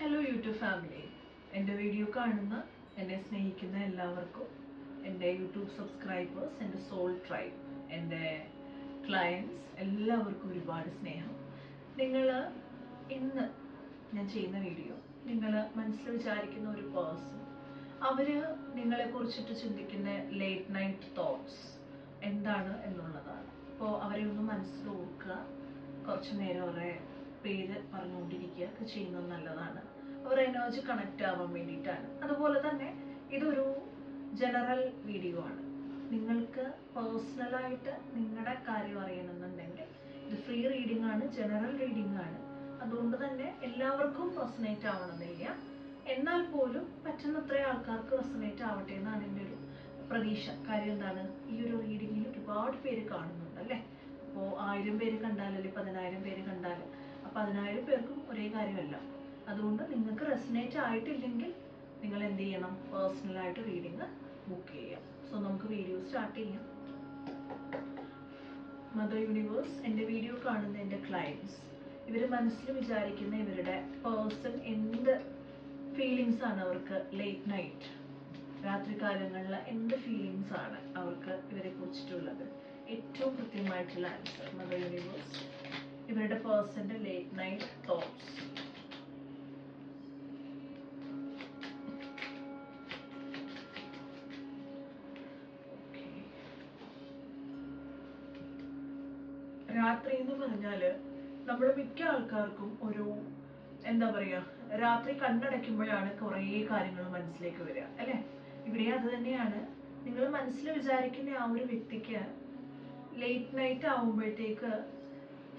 Hello YouTube family എന്റെ video കാണുന്ന എന്നെ സ്നേഹിക്കുന്ന എല്ലാവർക്കും എന്റെ യൂട്യൂബ് സബ്സ്ക്രൈബേഴ്സ് എന്റെ സോൾ ട്രൈബ് എന്റെ ക്ലയൻസ് എല്ലാവർക്കും ഒരുപാട് സ്നേഹം. നിങ്ങൾ ഇന്ന് ഞാൻ ചെയ്യുന്ന വീഡിയോ നിങ്ങൾ മനസ്സിൽ വിചാരിക്കുന്ന ഒരു പേഴ്സൺ അവർ നിങ്ങളെ കുറിച്ചിട്ട് ചിന്തിക്കുന്ന ലേറ്റ് നൈറ്റ് തോട്ട്സ് എന്താണ് എന്നുള്ളതാണ്. അപ്പോൾ അവരെ ഒന്ന് മനസ്സിൽ ഓർക്കുക. കുറച്ച് നേരം അവരുടെ പേര് പറഞ്ഞുകൊണ്ടിരിക്കുക. ഒക്കെ ചെയ്യുന്നത് നല്ലതാണ്. അവർ എനർജി കണക്റ്റ് ആവാൻ വേണ്ടിയിട്ടാണ്. അതുപോലെ തന്നെ ഇതൊരു ജനറൽ വീഡിയോ ആണ്. നിങ്ങൾക്ക് പേഴ്സണലായിട്ട് നിങ്ങളുടെ കാര്യം അറിയണമെന്നുണ്ടെങ്കിൽ ഇത് ഫ്രീ റീഡിംഗ് ആണ് ജനറൽ റീഡിംഗ് ആണ്. അതുകൊണ്ട് തന്നെ എല്ലാവർക്കും റെസനേറ്റ് ആവണമെന്നില്ല. എന്നാൽ പോലും പറ്റുന്നത്ര ആൾക്കാർക്ക് റെസനേറ്റ് ആവട്ടെ എന്നാണ് എന്റെ ഒരു പ്രതീക്ഷ. കാര്യം എന്താണ്? ഈ ഒരു റീഡിങ്ങിൽ ഒരുപാട് പേര് കാണുന്നുണ്ട് അല്ലേ? അപ്പോൾ ആയിരം പേര് കണ്ടാൽ അല്ലെങ്കിൽ പതിനായിരം പേര് കണ്ടാൽ ആ പതിനായിരം പേർക്കും ഒരേ കാര്യമല്ല. അതുകൊണ്ട് നിങ്ങൾക്ക് റെസിനേറ്റ് ആയിട്ടില്ലെങ്കിൽ നിങ്ങൾ എന്ത് ചെയ്യണം? പേഴ്സണലായിട്ട് റീഡിങ് ബുക്ക് ചെയ്യാം. സോ നമുക്ക് വീഡിയോ സ്റ്റാർട്ട് ചെയ്യാം. മദർ യൂണിവേഴ്സ് എന്റെ വീഡിയോ കാണുന്ന എന്റെ ക്ലയൻസ് ഇവർ മനസ്സിൽ വിചാരിക്കുന്ന ഇവരുടെ പേഴ്സൺ എന്ത് ഫീലിങ്സ് ആണ് അവർക്ക് ലേറ്റ് നൈറ്റ് രാത്രി കാലങ്ങളിൽ എന്ത് ഫീലിങ്സ് ആണ് അവർക്ക് ഇവരെ കുറിച്ചിട്ടുള്ളത്? ഏറ്റവും കൃത്യമായിട്ടുള്ള ആൻസർ മദർ യൂണിവേഴ്സ് ഇവരുടെ പേഴ്സന്റെ ലേറ്റ് നൈറ്റ് തോട്ട്സ് രാത്രി എന്ന് പറഞ്ഞാൽ നമ്മുടെ മിക്ക ആൾക്കാർക്കും ഒരു എന്താ പറയാ രാത്രി കണ്ണടയ്ക്കുമ്പോഴാണ് കുറേ കാര്യങ്ങൾ മനസ്സിലേക്ക് വരിക അല്ലെ? ഇവിടെ അത് തന്നെയാണ്. നിങ്ങൾ മനസ്സിൽ വിചാരിക്കുന്ന ആ ഒരു വ്യക്തിക്ക് ലേറ്റ് നൈറ്റ് ആവുമ്പോഴത്തേക്ക്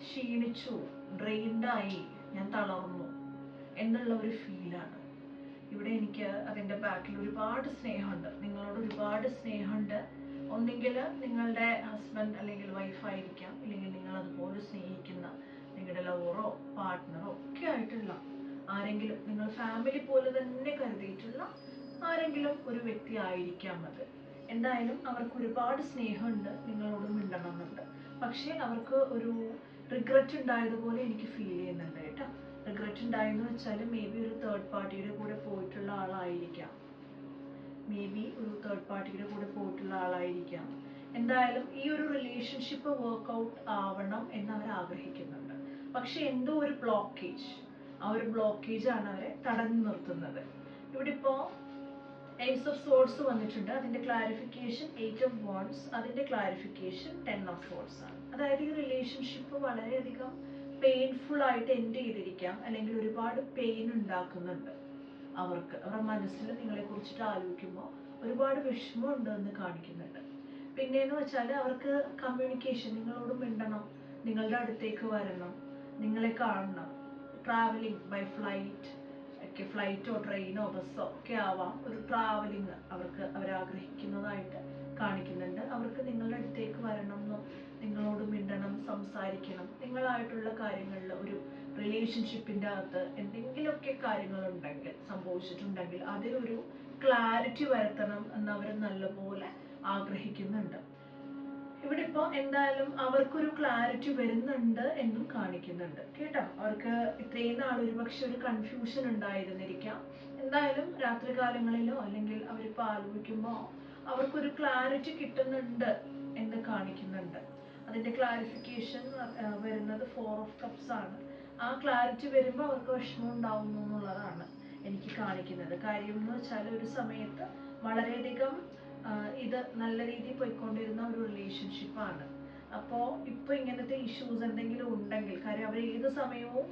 ക്ഷീണിച്ചു ഡ്രെയിൻഡായി ഞാൻ തളർന്നു എന്നുള്ള ഒരു ഫീലാണ് ഇവിടെ എനിക്ക് അതിന്റെ ബാക്കിൽ ഒരുപാട് സ്നേഹമുണ്ട്. നിങ്ങളോട് ഒരുപാട് സ്നേഹമുണ്ട്. ഒന്നെങ്കിൽ നിങ്ങളുടെ ഹസ്ബൻഡ് അല്ലെങ്കിൽ വൈഫായിരിക്കാം അല്ലെങ്കിൽ നിങ്ങൾ അതുപോലെ സ്നേഹിക്കുന്ന നിങ്ങളുടെ ലവറോ പാർട്ട്ണറോ ഒക്കെ ആയിട്ടുള്ള ആരെങ്കിലും നിങ്ങൾ ഫാമിലി പോലെ തന്നെ കരുതിയിട്ടുള്ള ആരെങ്കിലും ഒരു വ്യക്തി ആയിരിക്കാം അത്. എന്തായാലും അവർക്ക് ഒരുപാട് സ്നേഹമുണ്ട്. നിങ്ങളോട് മിണ്ടണമെന്നുണ്ട്. പക്ഷേ അവർക്ക് ഒരു റിഗ്രറ്റ് ഉണ്ടായതുപോലെ എനിക്ക് ഫീൽ ചെയ്യുന്നുണ്ട് കേട്ടോ. റിഗ്രറ്റ് ഉണ്ടായെന്ന് വെച്ചാൽ മേ ബി ഒരു തേർഡ് പാർട്ടിയുടെ കൂടെ പോയിട്ടുള്ള ആളായിരിക്കാം. മേ ബി ഒരു തേർഡ് പാർട്ടിയുടെ കൂടെ പോയിട്ടുള്ള ആളായിരിക്കാം. എന്തായാലും ഈ ഒരു റിലേഷൻഷിപ്പ് വർക്ക്ഔട്ട് ആവണം എന്ന് അവർ ആഗ്രഹിക്കുന്നുണ്ട്. പക്ഷെ എന്തോ ഒരു ബ്ലോക്കേജ് ആ ഒരു ബ്ലോക്കേജ് ആണ് അവരെ തടഞ്ഞു നിർത്തുന്നത്. ഇവിടെ ഇപ്പോ എയ്സ് ഓഫ് സോർട്സ് വന്നിട്ടുണ്ട്. അതിന്റെ ക്ലാരിഫിക്കേഷൻ എയ്റ്റ് ഓഫ് വോൺസ് അതിന്റെ ക്ലാരിഫിക്കേഷൻ ടെൻ ഓഫ് സോഴ്സ് ആണ്. അതായത് ഈ റിലേഷൻഷിപ്പ് വളരെയധികം പെയിൻഫുൾ ആയിട്ട് എൻഡ് ചെയ്തിരിക്കാം. അല്ലെങ്കിൽ ഒരുപാട് പെയിൻ ഉണ്ടാക്കുന്നുണ്ട് അവർക്ക്. അവരുടെ മനസ്സിൽ നിങ്ങളെ കുറിച്ചിട്ട് ആലോചിക്കുമ്പോൾ ഒരുപാട് വിഷമം ഉണ്ടെന്ന് കാണിക്കുന്നുണ്ട്. പിന്നെയെന്ന് വെച്ചാൽ അവർക്ക് കമ്മ്യൂണിക്കേഷൻ നിങ്ങളോട് മിണ്ടണം നിങ്ങളുടെ അടുത്തേക്ക് വരണം നിങ്ങളെ കാണണം. ട്രാവലിംഗ് ബൈ ഫ്ലൈറ്റ് ഒക്കെ ഫ്ലൈറ്റോ ട്രെയിനോ ബസ്സോ ഒക്കെ ആവാം. ഒരു ട്രാവലിംഗ് അവർക്ക് അവരാഗ്രഹിക്കുന്നതായിട്ട് കാണിക്കുന്നുണ്ട്. അവർക്ക് നിങ്ങളുടെ അടുത്തേക്ക് വരണം നിങ്ങളോട് മിണ്ടണം സംസാരിക്കണം. നിങ്ങളായിട്ടുള്ള കാര്യങ്ങളിൽ ഒരു റിലേഷൻഷിപ്പിന്റെ അകത്ത് എന്തെങ്കിലുമൊക്കെ കാര്യങ്ങളുണ്ടെങ്കിൽ സംഭവിച്ചിട്ടുണ്ടെങ്കിൽ അതിലൊരു ക്ലാരിറ്റി വരുത്തണം എന്നവർ നല്ലപോലെ ആഗ്രഹിക്കുന്നുണ്ട്. ഇവിടെ ഇപ്പോൾ എന്തായാലും അവർക്കൊരു ക്ലാരിറ്റി വരുന്നുണ്ട് എന്നും കാണിക്കുന്നുണ്ട്. കേട്ടോ? അവർക്ക് ഇത്രയും നാൾ ഒരുപക്ഷെ ഒരു കൺഫ്യൂഷൻ ഉണ്ടായിരുന്നിരിക്കാം. എന്തായാലും രാത്രികാലങ്ങളിലോ അല്ലെങ്കിൽ അവരിപ്പോൾ ആലോചിക്കുമ്പോൾ അവർക്കൊരു ക്ലാരിറ്റി കിട്ടുന്നുണ്ട് എന്ന് കാണിക്കുന്നുണ്ട്. അതിന്റെ ക്ലാരിഫിക്കേഷൻ വരുന്നത് ഫോർ ഓഫ് കപ്സ് ആണ്. ആ ക്ലാരിറ്റി വരുമ്പോൾ അവർക്ക് വിഷമം ഉണ്ടാവുന്നു എന്നുള്ളതാണ് എനിക്ക് കാണിക്കുന്നത്. കാര്യം എന്ന് വെച്ചാൽ ഒരു സമയത്ത് വളരെയധികം ഇത് നല്ല രീതിയിൽ പോയിക്കൊണ്ടിരുന്ന ഒരു റിലേഷൻഷിപ്പാണ് അപ്പോൾ ഇപ്പോൾ ഇങ്ങനത്തെ ഇഷ്യൂസ് എന്തെങ്കിലും ഉണ്ടെങ്കിൽ കാര്യം അവർ ഏത് സമയവും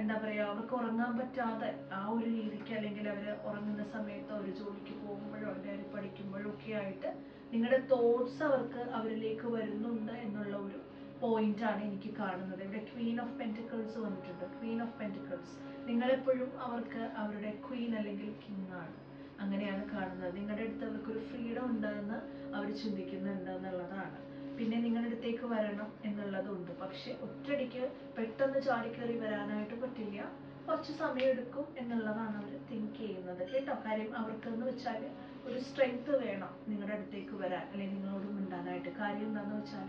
എന്താ പറയുക അവർക്ക് ഉറങ്ങാൻ പറ്റാതെ ആ ഒരു രീതിക്ക് അല്ലെങ്കിൽ അവർ ഉറങ്ങുന്ന സമയത്ത് അവർ ജോലിക്ക് പോകുമ്പോഴോ അല്ലെങ്കിൽ അവർ പഠിക്കുമ്പോഴോ ഒക്കെ ആയിട്ട് നിങ്ങളുടെ തോട്ട്സ് അവർക്ക് അവരിലേക്ക് വരുന്നുണ്ട് എന്നുള്ള ഒരു പോയിന്റ് ആണ് എനിക്ക് കാണുന്നത്. ഇവിടെ ക്വീൻ ഓഫ് പെന്റിക്കിൾസ് വന്നിട്ടുണ്ട്. ക്വീൻ ഓഫ് പെന്റിക്കിൾസ് നിങ്ങളെപ്പോഴും അവർക്ക് അവരുടെ ക്വീൻ അല്ലെങ്കിൽ കിങ് ആണ്. അങ്ങനെയാണ് കാണുന്നത്. നിങ്ങളുടെ അടുത്ത് അവർക്കൊരു ഫ്രീഡം ഉണ്ടെന്ന് അവർ ചിന്തിക്കുന്നുണ്ട് എന്നുള്ളതാണ്. പിന്നെ നിങ്ങളുടെ അടുത്തേക്ക് വരണം എന്നുള്ളതുണ്ട്. പക്ഷെ ഒറ്റയടിക്ക് പെട്ടെന്ന് ചാടിക്കയറി വരാനായിട്ട് പറ്റില്ല. കുറച്ച് സമയം എടുക്കും എന്നുള്ളതാണ് അവർ തിങ്ക് ചെയ്യുന്നത്. കേട്ടോ? കാര്യം അവർക്ക് എന്ന് വെച്ചാൽ ഒരു സ്ട്രെങ്ത് വേണം നിങ്ങളുടെ അടുത്തേക്ക് വരാൻ. അല്ലെങ്കിൽ നിങ്ങളോട് മിണ്ടാനായിട്ട്. കാര്യം എന്താണെന്ന് വെച്ചാൽ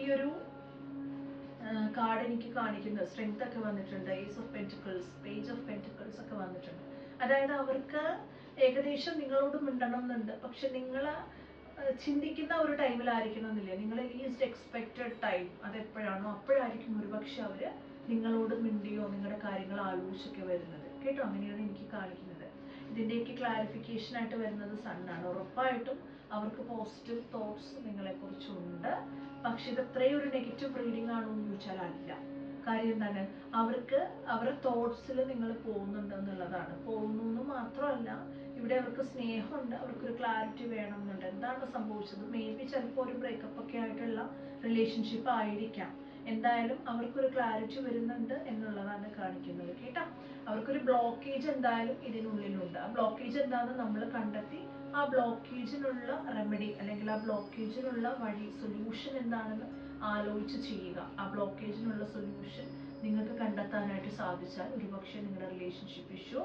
ഈ ഒരു കാർഡ് എനിക്ക് കാണിക്കുന്നത് സ്ട്രെങ്ത് ഒക്കെ വന്നിട്ടുണ്ട്. Ace of pentacles page of pentacles ഒക്കെ വന്നിട്ടുണ്ട്. അതായത് അവർക്ക് ഏകദേശം നിങ്ങളോട് മിണ്ടണം എന്നുണ്ട് പക്ഷെ നിങ്ങൾ ചിന്തിക്കുന്ന ഒരു ടൈമിലായിരിക്കണം എന്നില്ല നിങ്ങൾ ലീസ്റ്റ് എക്സ്പെക്റ്റഡ് ടൈം അതെപ്പോഴാണോ അപ്പോഴായിരിക്കും ഒരുപക്ഷെ അവർ നിങ്ങളോട് മിണ്ടിയോ നിങ്ങളുടെ കാര്യങ്ങൾ ആലോചിച്ചൊക്കെ വരുന്നത്. കേട്ടോ? അങ്ങനെയാണ് എനിക്ക് കാണിക്കുന്നത്. ഇതിന്റെയൊക്കെ ക്ലാരിഫിക്കേഷൻ ആയിട്ട് വരുന്നത് സണ്ണാണ് ഉറപ്പായിട്ടും അവർക്ക് പോസിറ്റീവ് തോട്ട്സ് നിങ്ങളെക്കുറിച്ചുണ്ട്. പക്ഷെ ഇത് അത്രയും ഒരു നെഗറ്റീവ് റീഡിംഗ് ആണോ എന്ന് ചോദിച്ചാൽ അല്ല. കാര്യം എന്താണ്? അവർക്ക് അവരുടെ തോട്ട്സിൽ നിങ്ങൾ പോകുന്നുണ്ട് എന്നുള്ളതാണ്. പോകുന്നു എന്ന് മാത്രമല്ല ഇവിടെ അവർക്ക് സ്നേഹമുണ്ട് അവർക്കൊരു ക്ലാരിറ്റി വേണം എന്നുണ്ട് എന്താണ് സംഭവിച്ചത്? മേ ബി ചിലപ്പോൾ ഒരു ബ്രേക്കപ്പ് ഒക്കെ ആയിട്ടുള്ള റിലേഷൻഷിപ്പ് ആയിരിക്കാം. എന്തായാലും അവർക്കൊരു ക്ലാരിറ്റി വരുന്നുണ്ട് എന്നുള്ളതാണ് കാണിക്കുന്നത് കേട്ടോ? അവർക്കൊരു ബ്ലോക്കേജ് എന്തായാലും ഇതിനുള്ളിലുണ്ട്. ആ ബ്ലോക്കേജ് എന്താണെന്ന് നമ്മൾ കണ്ടെത്തി ആ ബ്ലോക്കേജിനുള്ള റെമഡി അല്ലെങ്കിൽ ആ ബ്ലോക്കേജിനുള്ള വഴി സൊല്യൂഷൻ എന്താണെന്ന് ആലോചിച്ച് ചെയ്യുക. ആ ബ്ലോക്കേജിനുള്ള സൊല്യൂഷൻ നിങ്ങൾക്ക് കണ്ടെത്താനായിട്ട് സാധിച്ചാൽ ഒരുപക്ഷെ നിങ്ങളുടെ റിലേഷൻഷിപ്പ് ഇഷ്യൂ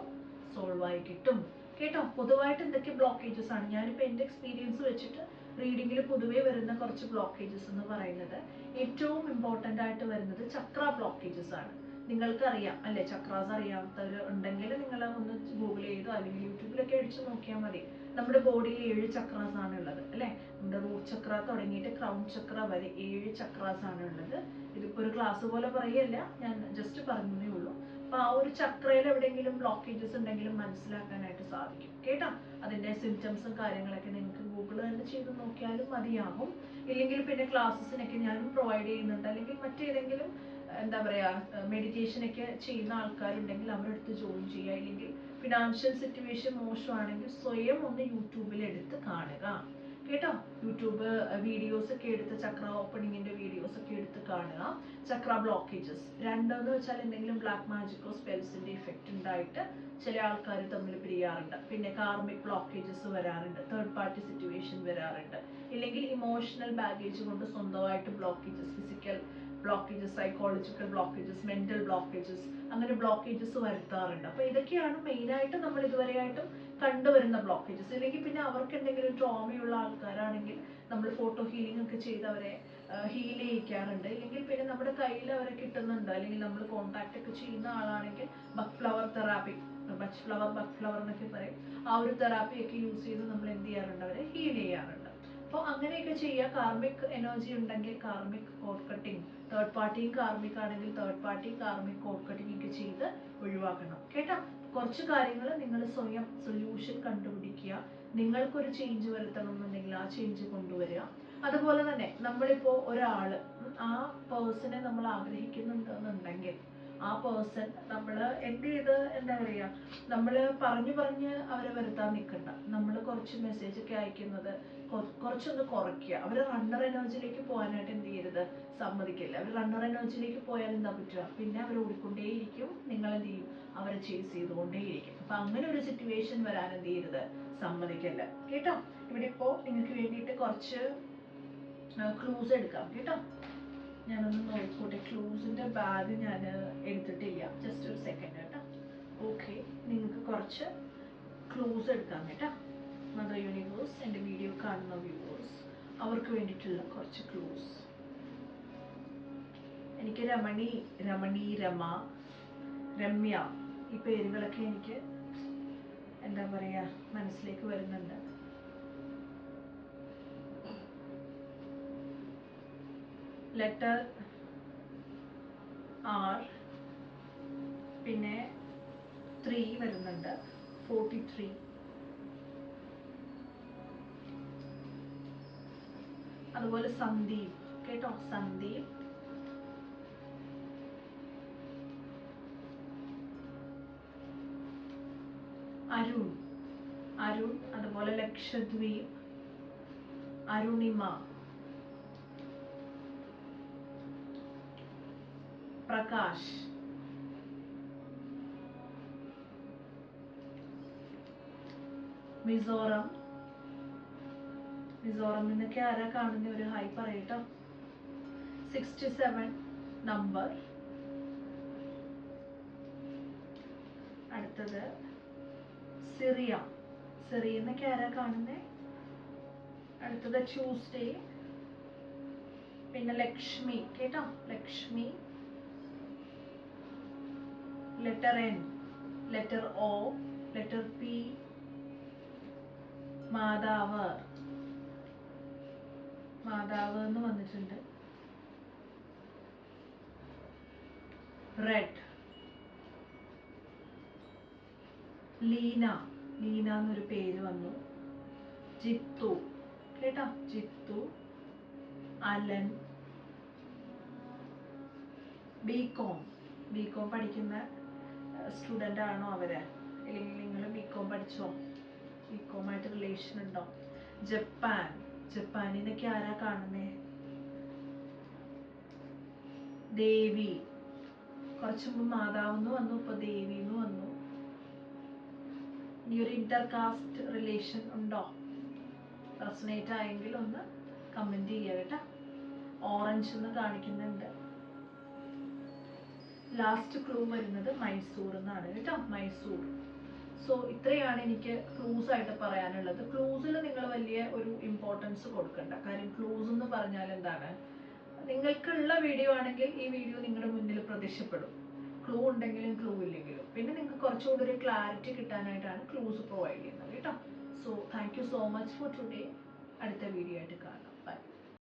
സോൾവ് ആയി കിട്ടും. കേട്ടോ പൊതുവായിട്ട് എന്തൊക്കെ ബ്ലോക്കേജസ് ആണ്? ഞാനിപ്പോൾ എന്റെ എക്സ്പീരിയൻസ് വെച്ചിട്ട് റീഡിങ്ങിൽ പൊതുവേ വരുന്ന കുറച്ച് ബ്ലോക്കേജസ് എന്ന് പറയുന്നത് ഏറ്റവും ഇമ്പോർട്ടന്റ് ആയിട്ട് വരുന്നത് ചക്ര ബ്ലോക്കേജസ് ആണ്. നിങ്ങൾക്കറിയാം അല്ലെ? ചക്രാസ് അറിയാത്തവർ ഉണ്ടെങ്കിൽ നിങ്ങൾ ഒന്ന് ഗൂഗിൾ ചെയ്തോ അല്ലെങ്കിൽ യൂട്യൂബിലൊക്കെ അടിച്ചു നോക്കിയാൽ മതി. നമ്മുടെ ബോഡിയിൽ ഏഴ് ചക്രാസ് ആണ് ഉള്ളത് അല്ലെ? നമ്മുടെ റൂട്ട് ചക്ര തുടങ്ങിയിട്ട് ക്രൗൺ ചക്ര വരെ ഏഴ് ചക്രാസ് ആണ് ഉള്ളത്. ഇതിപ്പോ ഒരു ക്ലാസ് പോലെ പറയല്ല ഞാൻ ജസ്റ്റ് പറഞ്ഞതേ ഉള്ളൂ. ഒരു ചക്രയിൽ എവിടെയെങ്കിലും ബ്ലോക്കേജസ് ഉണ്ടെങ്കിലും മനസ്സിലാക്കാനായിട്ട് സാധിക്കും. കേട്ടോ? അതിന്റെ സിംറ്റംസും കാര്യങ്ങളൊക്കെ നിങ്ങൾക്ക് ഗൂഗിൾ തന്നെ ചെയ്ത് നോക്കിയാലും മതിയാകും. ഇല്ലെങ്കിൽ പിന്നെ ക്ലാസ്സസിനൊക്കെ ഞാൻ പ്രൊവൈഡ് ചെയ്യുന്നുണ്ട്. അല്ലെങ്കിൽ മറ്റേതെങ്കിലും എന്താ പറയാ മെഡിറ്റേഷൻ ഒക്കെ ചെയ്യുന്ന ആൾക്കാരുണ്ടെങ്കിൽ അവരുടെ അടുത്ത് ജോയിൻ ചെയ്യുക. ഇല്ലെങ്കിൽ ഫിനാൻഷ്യൽ സിറ്റുവേഷൻ മോശമാണെങ്കിൽ സ്വയം ഒന്ന് യൂട്യൂബിൽ എടുത്ത് കാണുക. കേട്ടോ? യൂട്യൂബ് വീഡിയോസ് ഒക്കെ എടുത്ത് ചക്ര ഓപ്പണിങ്ങിന്റെ വീഡിയോസ് ഒക്കെ എടുത്ത് കാണുക. ചക്ര ബ്ലോക്കേജസ് രണ്ടെന്ന് വെച്ചാൽ എന്തെങ്കിലും ബ്ലാക്ക് മാജിക്കോ സ്പെൽസിന്റെ ഇഫക്റ്റ് ഉണ്ടായിട്ട് ചില ആൾക്കാർ തമ്മിൽ പിരിയാറുണ്ട് പിന്നെ കാർമിക് ബ്ലോക്കേജസ് വരാറുണ്ട്. തേർഡ് പാർട്ടി സിറ്റുവേഷൻ വരാറുണ്ട്. ഇല്ലെങ്കിൽ ഇമോഷണൽ ബാഗേജ് കൊണ്ട് സ്വന്തമായിട്ട് blockages physical blockages psychological blockages mental blockages അങ്ങനെ ബ്ലോക്കേജസ് വരുത്താറുണ്ട്. അപ്പൊ ഇതൊക്കെയാണ് മെയിനായിട്ട് നമ്മൾ ഇതുവരെയായിട്ടും കണ്ടുവരുന്ന ബ്ലോക്കേജസ് ഇല്ലെങ്കിൽ പിന്നെ അവർക്ക് എന്തെങ്കിലും ട്രോമയുള്ള ആൾക്കാരാണെങ്കിൽ നമ്മൾ ഫോട്ടോ ഹീലിംഗ് ഒക്കെ ചെയ്ത് അവരെ ഹീൽ ചെയ്യിക്കാറുണ്ട്. ഇല്ലെങ്കിൽ പിന്നെ നമ്മുടെ കയ്യിൽ അവരെ കിട്ടുന്നുണ്ട്. അല്ലെങ്കിൽ നമ്മൾ കോൺടാക്ട് ഒക്കെ ചെയ്യുന്ന ആളാണെങ്കിൽ Bach flower therapy Bach flower Bach flower എന്നൊക്കെ പറയും. ആ ഒരു തെറാപ്പി ഒക്കെ യൂസ് ചെയ്ത് നമ്മൾ എന്ത് ചെയ്യാറുണ്ട്? അവരെ ഹീൽ ചെയ്യാറുണ്ട്. അപ്പോൾ അങ്ങനെയൊക്കെ ചെയ്യുക കാർമിക് എനർജി ഉണ്ടെങ്കിൽ കാർമിക് കോഡ് കട്ടിങ് തേർഡ് പാർട്ടിയും കാർമിക് ആണെങ്കിൽ third party karmic cord cutting ഒക്കെ ചെയ്ത് ഒഴിവാക്കണം. കേട്ടോ? കുറച്ച് കാര്യങ്ങൾ നിങ്ങൾ സ്വയം സൊല്യൂഷൻ കണ്ടുപിടിക്കുക. നിങ്ങൾക്കൊരു ചേഞ്ച് വരുത്തണം എന്നുണ്ടെങ്കിൽ ആ ചേഞ്ച് കൊണ്ടുവരിക. അതുപോലെ തന്നെ നമ്മളിപ്പോ ഒരാൾ ആ പേഴ്സണെ നമ്മൾ ആഗ്രഹിക്കുന്നുണ്ട് എന്നുണ്ടെങ്കിൽ ആ പേഴ്സൺ നമ്മൾ എന്ത് ചെയ്ത് എന്താ പറയാ നമ്മൾ പറഞ്ഞു പറഞ്ഞ് അവരെ വരുത്താൻ നിൽക്കണ്ട നമ്മൾ കുറച്ച് മെസ്സേജ് ഒക്കെ അയക്കുന്നത് കുറച്ചൊന്ന് കുറയ്ക്കുക. അവർ റണ്ണർ എനർജിയിലേക്ക് പോകാനായിട്ട് എന്ത് ചെയ്യരുത്? സമ്മതിക്കില്ല. അവർ റണ്ണർ എനർജിയിലേക്ക് പോയാൽ എന്താ പറ്റുക? പിന്നെ അവർ ഓടിക്കൊണ്ടേയിരിക്കും. നിങ്ങൾ എന്ത് ചെയ്യും? അവരെ ചേസ് ചെയ്തുകൊണ്ടേയിരിക്കും. അപ്പൊ അങ്ങനെ ഒരു സിറ്റുവേഷൻ വരാൻ എന്ത് ചെയ്യരുത്? സമ്മതിക്കല്ല. കേട്ടോ? ഇവിടെ ഇപ്പോ നിങ്ങൾക്ക് വേണ്ടിയിട്ട് കുറച്ച് ക്ലൂസ് എടുക്കാം. കേട്ടോ? ഞാനൊന്ന് നോക്കോട്ടെ. ക്ലൂസിന്റെ ബാഗ് ഞാൻ എടുത്തിട്ടില്ല. ജസ്റ്റ് ഒരു സെക്കൻഡ് കേട്ടോ. ഓക്കെ നിങ്ങൾക്ക് കുറച്ച് ക്ലൂസ് എടുക്കാം കേട്ടോ. മദർ യൂണിവേഴ്സ് എന്റെ വീഡിയോ കാണുന്ന വ്യൂവേഴ്സ് അവർക്ക് വേണ്ടിയിട്ടുള്ള കുറച്ച് ക്ലൂസ് എനിക്ക് രമണി രമണി രമ രമ്യ ഈ പേരുകളൊക്കെ എനിക്ക് എന്താ പറയാ മനസ്സിലേക്ക് വരുന്നുണ്ട്. ലെറ്റർ ആർ പിന്നെ ത്രീ വരുന്നുണ്ട് ഫോർട്ടി ത്രീ അതുപോലെ സന്ദീപ് കേട്ടോ? സന്ദീപ്. അരുൺ അരുൺ അതുപോലെ ലക്ഷദ്വീപ് അരുണിമ. പ്രകാശ്. മിസോറം. മിസോറം നിന്നൊക്കെ ആരാ കാണുന്ന? ഒരു ഹൈ പറയട്ടോ. സിക്സ്റ്റി സെവൻ നമ്പർ അടുത്തത് സിറിയ. സിറിയ എന്നൊക്കെ ആരാ കാണുന്നേ? അടുത്തത് ട്യൂസ്ഡേ. പിന്നെ ലക്ഷ്മി. കേട്ടോ? Lakshmi. Letter N, letter O, letter P മാതാവ്. മാതാവ് എന്ന് വന്നിട്ടുണ്ട്. റെഡ് ലീന. ലീന എന്നൊരു പേര് വന്നു. ജിത്തു. കേട്ടോ? ജിത്തു അലൻ ബികോം ബികോം പഠിക്കുന്ന സ്റ്റുഡന്റ് ആണോ അവർ? അല്ലെങ്കിൽ നിങ്ങൾ ബി പഠിച്ചോ? ബി റിലേഷൻ ഉണ്ടോ? ജപ്പാൻ. ജപ്പാനിൽ നിന്നൊക്കെ ആരാ കാണുന്നേ? ദേവി. കുറച്ച് മുമ്പ് മാതാവെന്ന് വന്നു ഇപ്പൊ ദേവി എന്ന് വന്നു. ഈ ഒരു ഇന്റർ കാസ്റ്റ് റിലേഷൻ ഉണ്ടോ? റെസനേറ്റ് ആയെങ്കിൽ ഒന്ന് കമന്റ് ചെയ്യുക കേട്ടോ. ഓറഞ്ച് എന്ന് കാണിക്കുന്നുണ്ട്. ലാസ്റ്റ് ക്ലൂ വരുന്നത് മൈസൂർ എന്നാണ് കേട്ടോ മൈസൂർ. സോ ഇത്രയാണ് എനിക്ക് ക്ലൂസ് ആയിട്ട് പറയാനുള്ളത്. ക്ലൂസിൽ നിങ്ങൾ വലിയ ഒരു ഇമ്പോർട്ടൻസ് കൊടുക്കണ്ട. കാര്യം ക്ലൂസ് എന്ന് പറഞ്ഞാൽ എന്താണ്? നിങ്ങൾക്കുള്ള വീഡിയോ ആണെങ്കിൽ ഈ വീഡിയോ നിങ്ങളുടെ മുന്നിൽ പ്രത്യക്ഷപ്പെടും. ക്ലൂ ഉണ്ടെങ്കിലും ക്ലൂ ഇല്ലെങ്കിലും. പിന്നെ നിങ്ങൾക്ക് കുറച്ചുകൂടി ഒരു ക്ലാരിറ്റി കിട്ടാനായിട്ടാണ് ക്ലൂസ് പ്രൊവൈഡ് ചെയ്യുന്നത് കേട്ടോ. So thank you so much for today അടുത്ത വീഡിയോ ആയിട്ട് കാണാം.